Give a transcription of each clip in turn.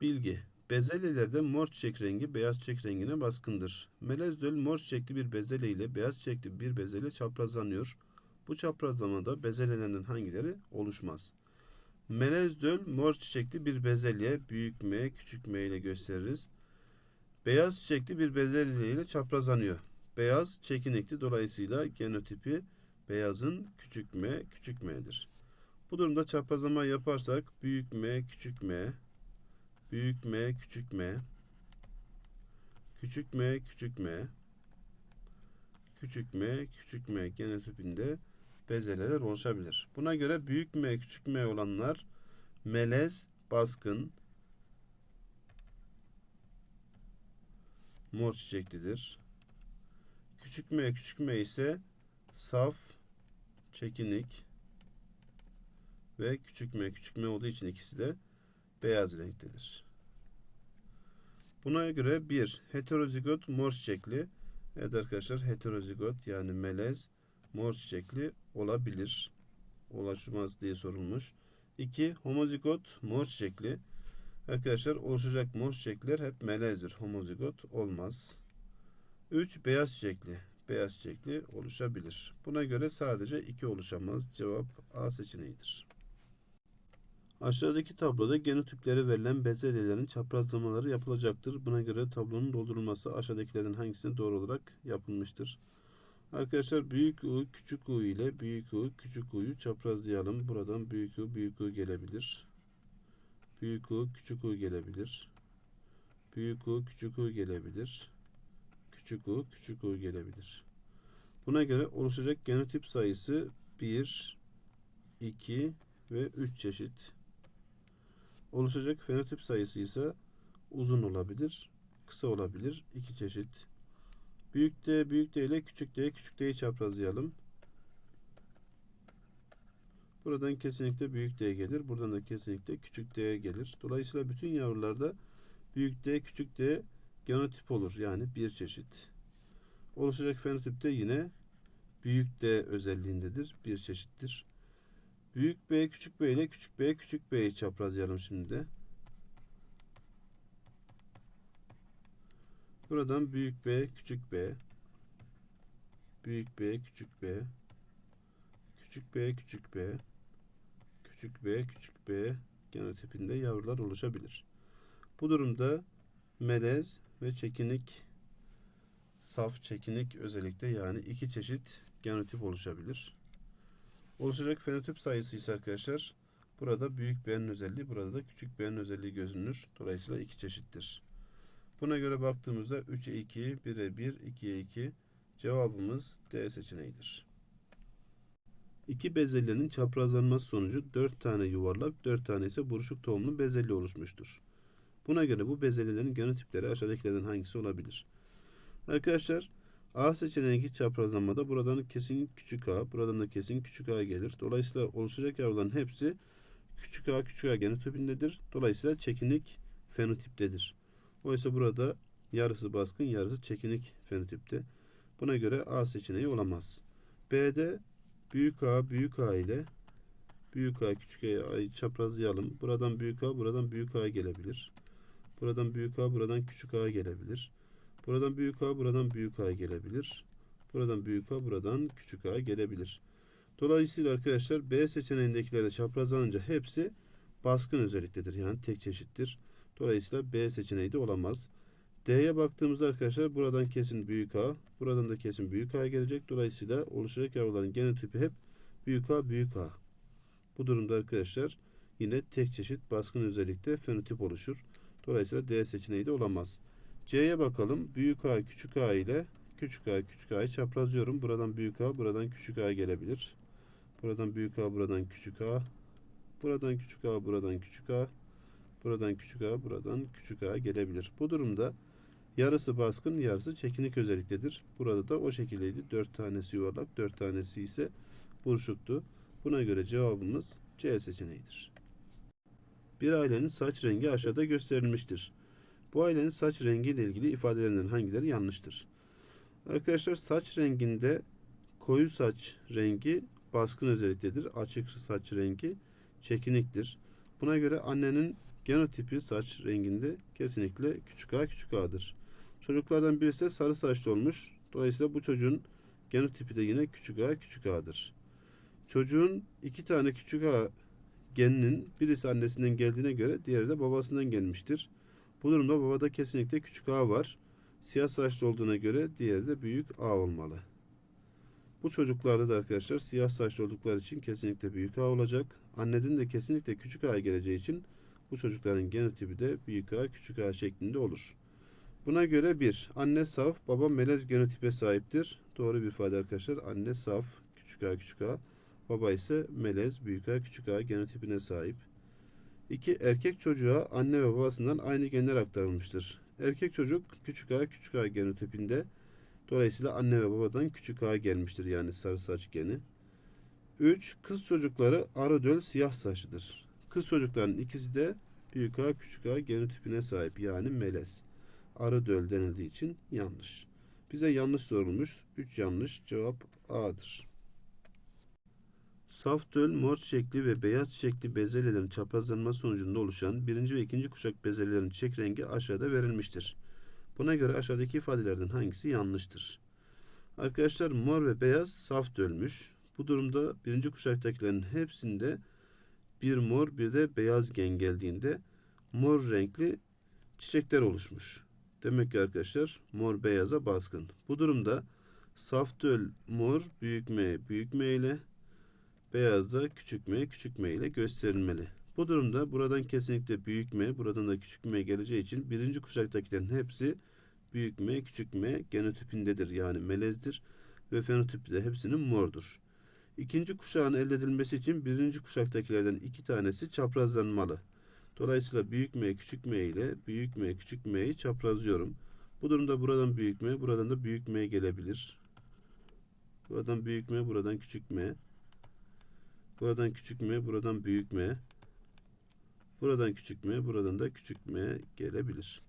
Bilgi. Bezelyelerde mor çiçek rengi beyaz çiçek rengine baskındır. Melez döl mor çiçekli bir bezelye ile beyaz çiçekli bir bezelye çaprazlanıyor. Bu çaprazlamada bezelyelerin hangileri oluşmaz? Melez döl mor çiçekli bir bezelye büyük M küçük M ile gösteririz. Beyaz çiçekli bir bezelye ile çaprazlanıyor. Beyaz çekinekli dolayısıyla genotipi beyazın küçük m küçük m'dir. Bu durumda çaprazlama yaparsak büyük m küçük m büyük m küçük m küçük m küçük m küçük m küçük m genotipinde bezelyeler oluşabilir. Buna göre büyük m küçük m olanlar melez baskın mor çiçeklidir. Küçük m küçük m ise saf, çekinik ve küçük m küçük m olduğu için ikisi de beyaz renktedir. Buna göre bir heterozigot mor çiçekli evet arkadaşlar heterozigot yani melez mor çiçekli olabilir. Ulaşmaz diye sorulmuş. 2. Homozigot mor çiçekli. Arkadaşlar oluşacak mor çiçekler hep melezdir. Homozigot olmaz. 3. Beyaz çiçekli. Beyaz çiçekli oluşabilir. Buna göre sadece 2 oluşamaz. Cevap A seçeneğidir. Aşağıdaki tabloda genotipleri verilen bezelyelerin çaprazlamaları yapılacaktır. Buna göre tablonun doldurulması aşağıdakilerden hangisine doğru olarak yapılmıştır? Arkadaşlar büyük U, küçük U ile büyük U, küçük U'yu çaprazlayalım. Buradan büyük U, büyük U gelebilir. Büyük U, küçük U gelebilir. Büyük U, küçük U gelebilir. Küçük U, küçük U gelebilir. Buna göre oluşacak genotip sayısı 1, 2 ve 3 çeşit. Oluşacak fenotip sayısı ise uzun olabilir, kısa olabilir, 2 çeşit. Büyük D, büyük D ile küçük D, küçük D'yi çaprazlayalım. Buradan kesinlikle büyük D gelir. Buradan da kesinlikle küçük D gelir. Dolayısıyla bütün yavrularda büyük D, küçük D genotip olur. Yani bir çeşit. Oluşacak fenotip de yine büyük D özelliğindedir. Bir çeşittir. Büyük B, küçük B ile küçük B, küçük B'yi çaprazlayalım şimdi. Buradan büyük B, küçük B, büyük B, küçük B, küçük B, küçük B, küçük B, küçük B genotipinde yavrular oluşabilir. Bu durumda melez ve çekinik saf çekinik özellikle yani iki çeşit genotip oluşabilir. Oluşacak fenotip sayısı ise arkadaşlar burada büyük B'nin özelliği burada da küçük B'nin özelliği gözünür. Dolayısıyla iki çeşittir. Buna göre baktığımızda 3'e 2, 1'e 1, 2'ye 2 cevabımız D seçeneğidir. İki bezelyenin çaprazlanması sonucu 4 tane yuvarlak, 4 tane ise buruşuk tohumlu bezelye oluşmuştur. Buna göre bu bezelyelerin genotipleri aşağıdakilerden hangisi olabilir? Arkadaşlar A seçeneğindeki çaprazlamada buradan kesin küçük a, buradan da kesin küçük a gelir. Dolayısıyla oluşacak yavruların hepsi küçük a küçük a genotipindedir. Dolayısıyla çekinik fenotiptedir. Oysa burada yarısı baskın yarısı çekinik fenotipte. Buna göre A seçeneği olamaz. B'de büyük A büyük A ile büyük A küçük A'yı çaprazlayalım. Buradan büyük A buradan büyük A gelebilir. Buradan büyük A buradan küçük A gelebilir. Buradan büyük A buradan büyük A gelebilir. Buradan büyük A buradan küçük A gelebilir. Dolayısıyla arkadaşlar B seçeneğindekilerde çaprazlanınca hepsi baskın özelliktedir. Yani tek çeşittir. Dolayısıyla B seçeneği de olamaz. D'ye baktığımızda arkadaşlar buradan kesin büyük A, buradan da kesin büyük A gelecek. Dolayısıyla oluşacak yavruların genotipi hep büyük A, büyük A. Bu durumda arkadaşlar yine tek çeşit baskın özellikte fenotip oluşur. Dolayısıyla D seçeneği de olamaz. C'ye bakalım. Büyük A, küçük A ile küçük A, küçük A'yı çaprazlıyorum. Buradan büyük A, buradan küçük A gelebilir. Buradan büyük A, buradan küçük A. Buradan küçük A, buradan küçük A. Buradan küçük a, buradan küçük a gelebilir. Bu durumda yarısı baskın, yarısı çekinik özelliktedir. Burada da o şekildeydi. 4 tanesi yuvarlak, 4 tanesi ise buruşuktu. Buna göre cevabımız C seçeneğidir. Bir ailenin saç rengi aşağıda gösterilmiştir. Bu ailenin saç rengi ile ilgili ifadelerinden hangileri yanlıştır? Arkadaşlar saç renginde koyu saç rengi baskın özelliktedir. Açık saç rengi çekiniktir. Buna göre annenin genotipi saç renginde kesinlikle küçük a küçük a'dır. Çocuklardan birisi sarı saçlı olmuş. Dolayısıyla bu çocuğun genotipi de yine küçük a küçük a'dır. Çocuğun iki tane küçük a geninin birisi annesinden geldiğine göre diğeri de babasından gelmiştir. Bu durumda babada kesinlikle küçük a var. Siyah saçlı olduğuna göre diğeri de büyük a olmalı. Bu çocuklarda da arkadaşlar siyah saçlı oldukları için kesinlikle büyük A olacak. Anneden de kesinlikle küçük A geleceği için bu çocukların genotipi de büyük A küçük A şeklinde olur. Buna göre bir Anne saf, baba melez genotipe sahiptir. Doğru bir ifade arkadaşlar. Anne saf, küçük A küçük A. Baba ise melez, büyük A küçük A genotipine sahip. 2. Erkek çocuğa anne ve babasından aynı genler aktarılmıştır. Erkek çocuk küçük A küçük A genotipinde Dolayısıyla anne ve babadan küçük A gelmiştir yani sarı saç geni. 3. Kız çocukları aradöl siyah saçlıdır. Kız çocukların ikisi de büyük A küçük A genotipine sahip yani melez. Aradöl denildiği için yanlış. Bize yanlış sorulmuş. 3 yanlış. Cevap A'dır. Saf döl, mor çiçekli ve beyaz çiçekli bezelyelerin çaprazlanma sonucunda oluşan birinci ve ikinci kuşak bezelyelerin çiçek rengi aşağıda verilmiştir. Buna göre aşağıdaki ifadelerden hangisi yanlıştır? Arkadaşlar mor ve beyaz saf dölmüş. Bu durumda birinci kuşaktakilerin hepsinde bir mor bir de beyaz gen geldiğinde mor renkli çiçekler oluşmuş. Demek ki arkadaşlar mor beyaza baskın. Bu durumda saf döl mor büyük M büyük M ile beyaz da küçük m küçük m ile gösterilmeli. Bu durumda buradan kesinlikle büyük M, buradan da küçük M geleceği için birinci kuşaktakilerin hepsi büyük M, küçük M genotipindedir. Yani melezdir ve fenotipi de hepsinin mordur. İkinci kuşağın elde edilmesi için birinci kuşaktakilerden iki tanesi çaprazlanmalı. Dolayısıyla büyük M, küçük M ile büyük M, küçük M'yi çaprazlıyorum. Bu durumda buradan büyük M, buradan da büyük M gelebilir. Buradan büyük M, buradan küçük M. Buradan küçük M, buradan büyük M. Buradan küçük m, buradan da küçük m gelebilir.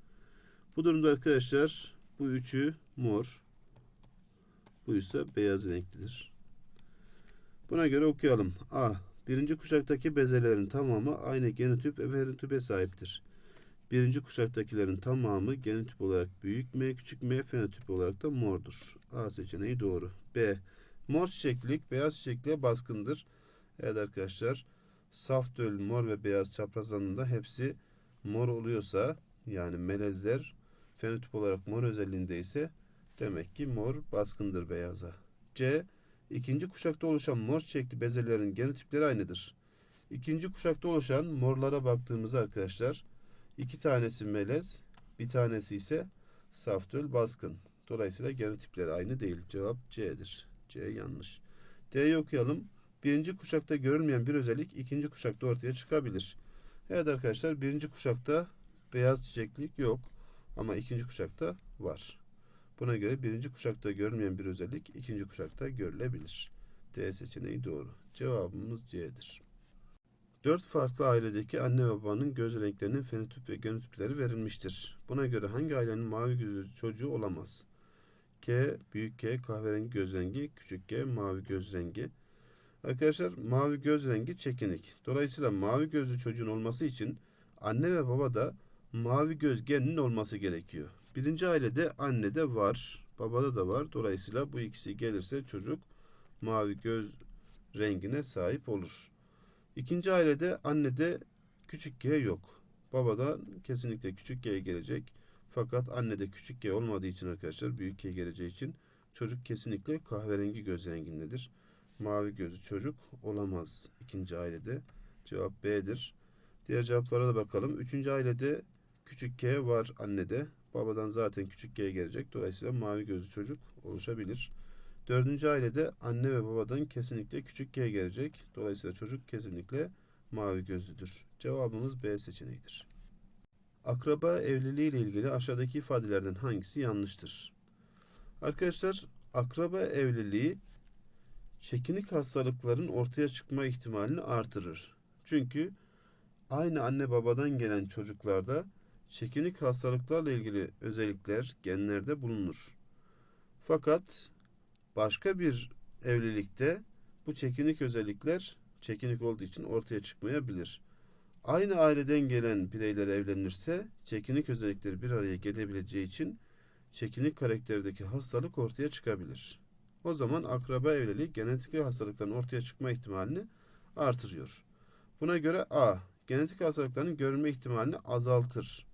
Bu durumda arkadaşlar bu üçü mor. Bu ise beyaz renklidir. Buna göre okuyalım. A. Birinci kuşaktaki bezelerin tamamı aynı genotip ve fenotipe sahiptir. Birinci kuşaktakilerin tamamı genotip olarak büyük M, küçük M, fenotip olarak da mordur. A seçeneği doğru. B. Mor çiçeklik beyaz çiçekliğe baskındır. Evet arkadaşlar saf döl mor ve beyaz çaprazlarında hepsi mor oluyorsa yani melezler fenotip olarak mor özelliğinde ise demek ki mor baskındır beyaza. C. İkinci kuşakta oluşan mor çiçekli bezelerin genotipleri aynıdır. İkinci kuşakta oluşan morlara baktığımızda arkadaşlar iki tanesi melez, bir tanesi ise saf döl baskın. Dolayısıyla genotipleri aynı değil. Cevap C'dir. C yanlış. D'yi okuyalım. Birinci kuşakta görülmeyen bir özellik ikinci kuşakta ortaya çıkabilir. Evet arkadaşlar birinci kuşakta beyaz çiçeklik yok ama ikinci kuşakta var. Buna göre birinci kuşakta görülmeyen bir özellik ikinci kuşakta görülebilir. D seçeneği doğru. Cevabımız C'dir. Dört farklı ailedeki anne ve babanın göz renklerinin fenotip ve genotipleri verilmiştir. Buna göre hangi ailenin mavi gözlü çocuğu olamaz? K, büyük K kahverengi göz rengi, küçük K mavi göz rengi. Arkadaşlar mavi göz rengi çekinik. Dolayısıyla mavi gözlü çocuğun olması için anne ve baba da mavi göz geninin olması gerekiyor. Birinci ailede annede var, babada da var. Dolayısıyla bu ikisi gelirse çocuk mavi göz rengine sahip olur. İkinci ailede annede küçük G yok. Babada kesinlikle küçük G gelecek. Fakat annede küçük G olmadığı için arkadaşlar büyük G geleceği için çocuk kesinlikle kahverengi göz rengindedir mavi gözlü çocuk olamaz ikinci ailede. Cevap B'dir. Diğer cevaplara da bakalım. Üçüncü ailede küçük K var annede. Babadan zaten küçük K gelecek. Dolayısıyla mavi gözlü çocuk oluşabilir. Dördüncü ailede anne ve babadan kesinlikle küçük K gelecek. Dolayısıyla çocuk kesinlikle mavi gözlüdür. Cevabımız B seçeneğidir. Akraba evliliği ile ilgili aşağıdaki ifadelerden hangisi yanlıştır? Arkadaşlar akraba evliliği çekinik hastalıkların ortaya çıkma ihtimalini artırır. Çünkü aynı anne babadan gelen çocuklarda çekinik hastalıklarla ilgili özellikler genlerde bulunur. Fakat başka bir evlilikte bu çekinik özellikler çekinik olduğu için ortaya çıkmayabilir. Aynı aileden gelen bireyler evlenirse çekinik özellikleri bir araya gelebileceği için çekinik karakterdeki hastalık ortaya çıkabilir. O zaman akraba evliliği genetik hastalıkların ortaya çıkma ihtimalini artırıyor. Buna göre A. Genetik hastalıkların görülme ihtimalini azaltır.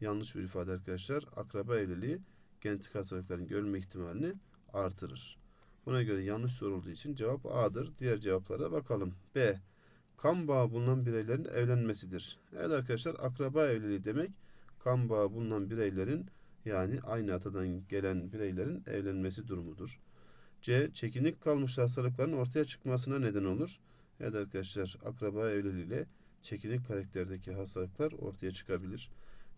Yanlış bir ifade arkadaşlar. Akraba evliliği genetik hastalıkların görülme ihtimalini artırır. Buna göre yanlış sorulduğu için cevap A'dır. Diğer cevaplara bakalım. B. Kan bağı bulunan bireylerin evlenmesidir. Evet arkadaşlar akraba evliliği demek kan bağı bulunan bireylerin yani aynı atadan gelen bireylerin evlenmesi durumudur. C. Çekinik kalmış hastalıkların ortaya çıkmasına neden olur. Evet arkadaşlar akraba evliliğiyle çekinik karakterdeki hastalıklar ortaya çıkabilir.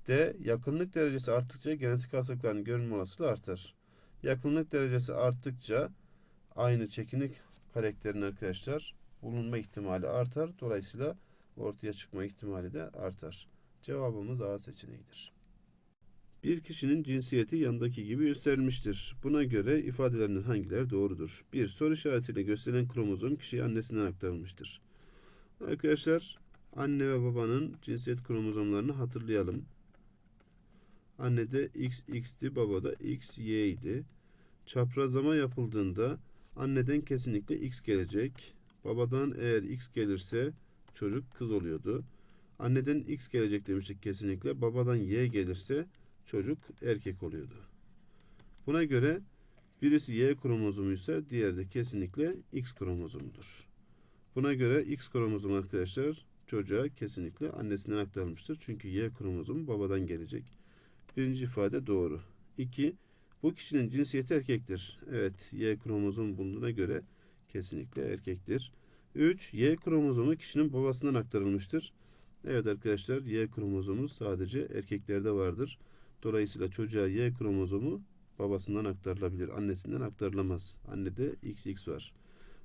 D. Yakınlık derecesi arttıkça genetik hastalıkların görülme olasılığı artar. Yakınlık derecesi arttıkça aynı çekinik karakterin arkadaşlar bulunma ihtimali artar. Dolayısıyla ortaya çıkma ihtimali de artar. Cevabımız A seçeneğidir. Bir kişinin cinsiyeti yandaki gibi gösterilmiştir. Buna göre ifadelerinden hangileri doğrudur? 1. Soru işaretiyle gösterilen kromozom kişiye annesinden aktarılmıştır. Arkadaşlar anne ve babanın cinsiyet kromozomlarını hatırlayalım. Annede XX'ti, babada XY idi. Çaprazlama yapıldığında anneden kesinlikle X gelecek. Babadan eğer X gelirse çocuk kız oluyordu. Anneden X gelecek demiştik kesinlikle. Babadan Y gelirse çocuk erkek oluyordu. Buna göre birisi Y kromozomuysa diğeri de kesinlikle X kromozomudur. Buna göre X kromozomu arkadaşlar çocuğa kesinlikle annesinden aktarılmıştır. Çünkü Y kromozomu babadan gelecek. Birinci ifade doğru. 2. Bu kişinin cinsiyeti erkektir. Evet, Y kromozomu bulunduğuna göre kesinlikle erkektir. 3. Y kromozomu kişinin babasından aktarılmıştır. Evet arkadaşlar, Y kromozomu sadece erkeklerde vardır. Dolayısıyla çocuğa Y kromozomu babasından aktarılabilir, annesinden aktarılamaz. Annede XX var.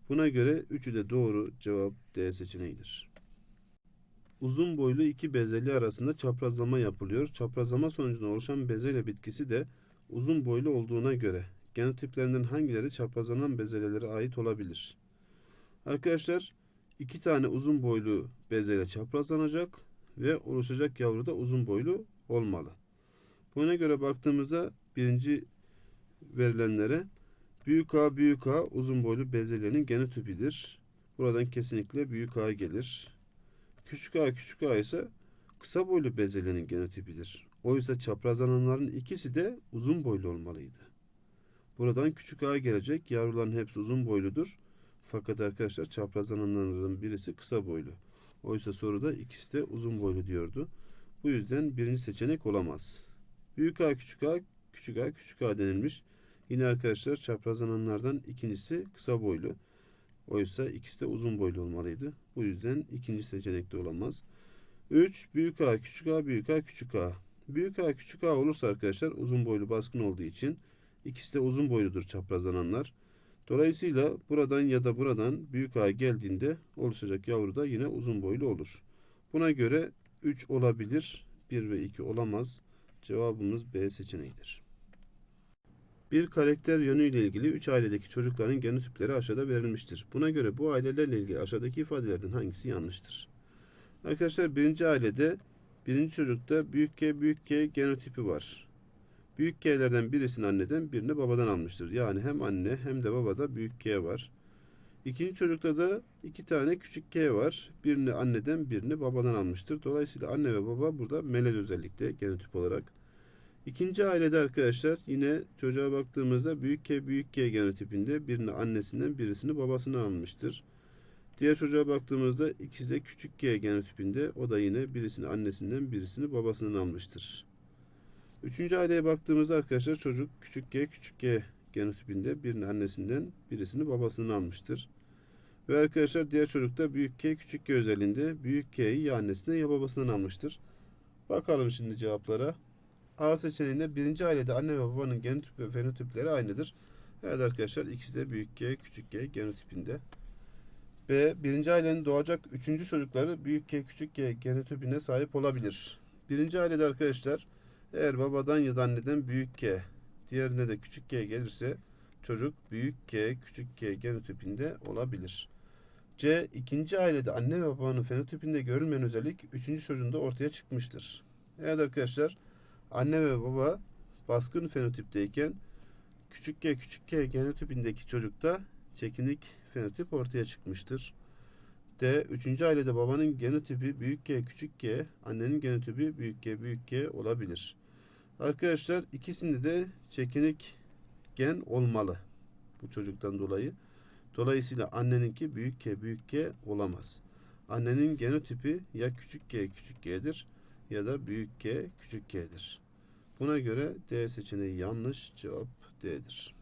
Buna göre üçü de doğru cevap D seçeneğidir. Uzun boylu iki bezelye arasında çaprazlama yapılıyor. Çaprazlama sonucunda oluşan bezelye bitkisi de uzun boylu olduğuna göre genotiplerinden hangileri çaprazlanan bezelyelere ait olabilir? Arkadaşlar iki tane uzun boylu bezelye çaprazlanacak ve oluşacak yavru da uzun boylu olmalı. Buna göre baktığımızda birinci verilenlere büyük A büyük A uzun boylu bezelyenin genotipidir. Buradan kesinlikle büyük A gelir. Küçük a küçük a ise kısa boylu bezelyenin genotipidir. Oysa çaprazlananların ikisi de uzun boylu olmalıydı. Buradan küçük a gelecek. Yavruların hepsi uzun boyludur. Fakat arkadaşlar çaprazlananların birisi kısa boylu. Oysa soruda ikisi de uzun boylu diyordu. Bu yüzden birinci seçenek olamaz. Büyük a küçük a küçük a küçük a denilmiş. Yine arkadaşlar çaprazlananlardan ikincisi kısa boylu. Oysa ikisi de uzun boylu olmalıydı. Bu yüzden ikinci seçenekte olamaz. 3. Büyük A, küçük A, büyük A, küçük A. Büyük A, küçük A olursa arkadaşlar uzun boylu baskın olduğu için ikisi de uzun boyludur çaprazlananlar. Dolayısıyla buradan ya da buradan büyük A geldiğinde oluşacak yavru da yine uzun boylu olur. Buna göre 3 olabilir, 1 ve 2 olamaz. Cevabımız B seçeneğidir. Bir karakter yönüyle ilgili 3 ailedeki çocukların genotipleri aşağıda verilmiştir. Buna göre bu ailelerle ilgili aşağıdaki ifadelerden hangisi yanlıştır? Arkadaşlar birinci ailede birinci çocukta büyük K büyük K genotipi var. Büyük K'lerden birisini anneden birini babadan almıştır. Yani hem anne hem de babada büyük K var. İkinci çocukta da iki tane küçük K var. Birini anneden birini babadan almıştır. Dolayısıyla anne ve baba burada melez özellikle genotip olarak. İkinci ailede arkadaşlar yine çocuğa baktığımızda büyük K büyük K genotipinde birini annesinden birisini babasından almıştır. Diğer çocuğa baktığımızda ikisi de küçük K genotipinde o da yine birisini annesinden birisini babasından almıştır. Üçüncü aileye baktığımızda arkadaşlar çocuk küçük K küçük K genotipinde birini annesinden birisini babasından almıştır. Ve arkadaşlar diğer çocukta büyük K küçük K özelliğinde büyük K'yi ya annesinden ya babasından almıştır. Bakalım şimdi cevaplara. A seçeneğinde birinci ailede anne ve babanın genotip ve fenotipleri aynıdır. Evet arkadaşlar ikisi de büyük G, küçük G genotipinde. B. Birinci ailenin doğacak üçüncü çocukları büyük G, küçük G genotipine sahip olabilir. Birinci ailede arkadaşlar eğer babadan ya da anneden büyük G, diğerine de küçük G gelirse çocuk büyük G, küçük G genotipinde olabilir. C. ikinci ailede anne ve babanın fenotipinde görülmeyen özellik üçüncü çocuğunda ortaya çıkmıştır. Evet arkadaşlar anne ve baba baskın fenotipteyken küçük g küçük g genotipindeki çocukta çekinik fenotip ortaya çıkmıştır. D. Üçüncü ailede babanın genotipi büyük G küçük g, annenin genotipi büyük G büyük G olabilir. Arkadaşlar ikisinde de çekinik gen olmalı bu çocuktan dolayı. Dolayısıyla anneninki büyük G büyük G olamaz. Annenin genotipi ya küçük g küçük g'dir ya da büyük G küçük g'dir. Buna göre D seçeneği yanlış cevap D'dir.